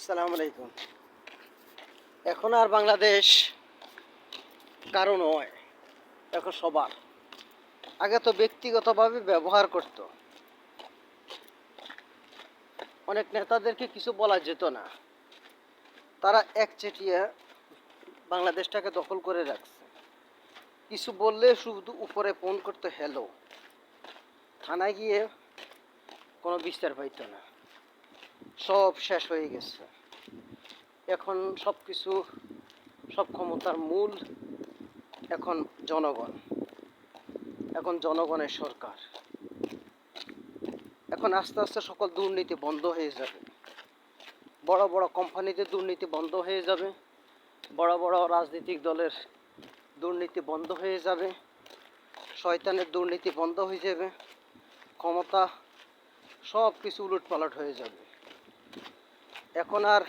আসসালামু আলাইকুম। এখন আর বাংলাদেশ কারও নয়, এখন সবার। আগে তো ব্যক্তিগতভাবে ব্যবহার করত। অনেক নেতাদেরকে কিছু বলা যেত না। তারা একচেটিয়া বাংলাদেশটাকে দখল করে রাখছে। কিছু বললে শুধু উপরে ফোন করতে হ্যালো থানায় গিয়ে কোনো বিস্তার পাইতো না। সব শেষ হয়ে গেছে। এখন সব কিছু সব ক্ষমতার মূল এখন জনগণ। এখন জনগণের সরকার। এখন আস্তে আস্তে সকল দুর্নীতি বন্ধ হয়ে যাবে। বড় বড় কোম্পানিতে দুর্নীতি বন্ধ হয়ে যাবে। বড় বড় রাজনৈতিক দলের দুর্নীতি বন্ধ হয়ে যাবে। শয়তানের দুর্নীতি বন্ধ হয়ে যাবে। ক্ষমতা সব কিছু উলট পালট হয়ে যাবে। এখন আর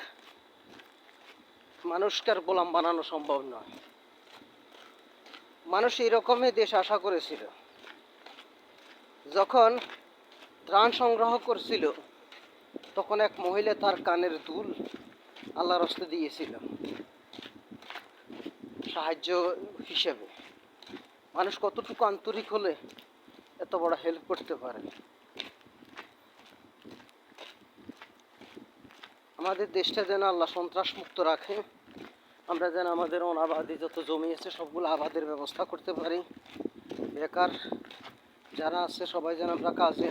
মানুষকে গোলাম বানানো সম্ভব নয়। মানুষ এরকমই দেশ আশা করেছিল। যখন ত্রাণ সংগ্রহ করছিল, তখন এক মহিলা তার কানের দুল আল্লাহর হস্তে দিয়েছিল। সাহায্য হিসেবে। মানুষ কতটুকু আন্তরিক হলে এত বড় হেল্প করতে পারে? আমাদের দেশটা যেন আল্লাহ সন্ত্রাস মুক্ত রাখে, আমরা যেন আমাদের অনাবাদি যত জমি আছে সবগুলো আবাদের ব্যবস্থা করতে পারি। বেকার যারা আছে সবাই যেন আমরা কাজে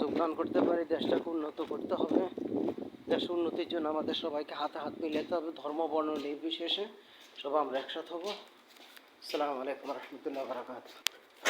যোগদান করতে পারি, দেশটাকে উন্নত করতে হবে। দেশ উন্নতির জন্য আমাদের সবাইকে হাতে হাত মিলাতে হবে, ধর্ম, বর্ণ, নির্বিশেষে সবাই আমরা একসাথে হব। আসসালামু আলাইকুম রহমতুল্লাহ বারাকাত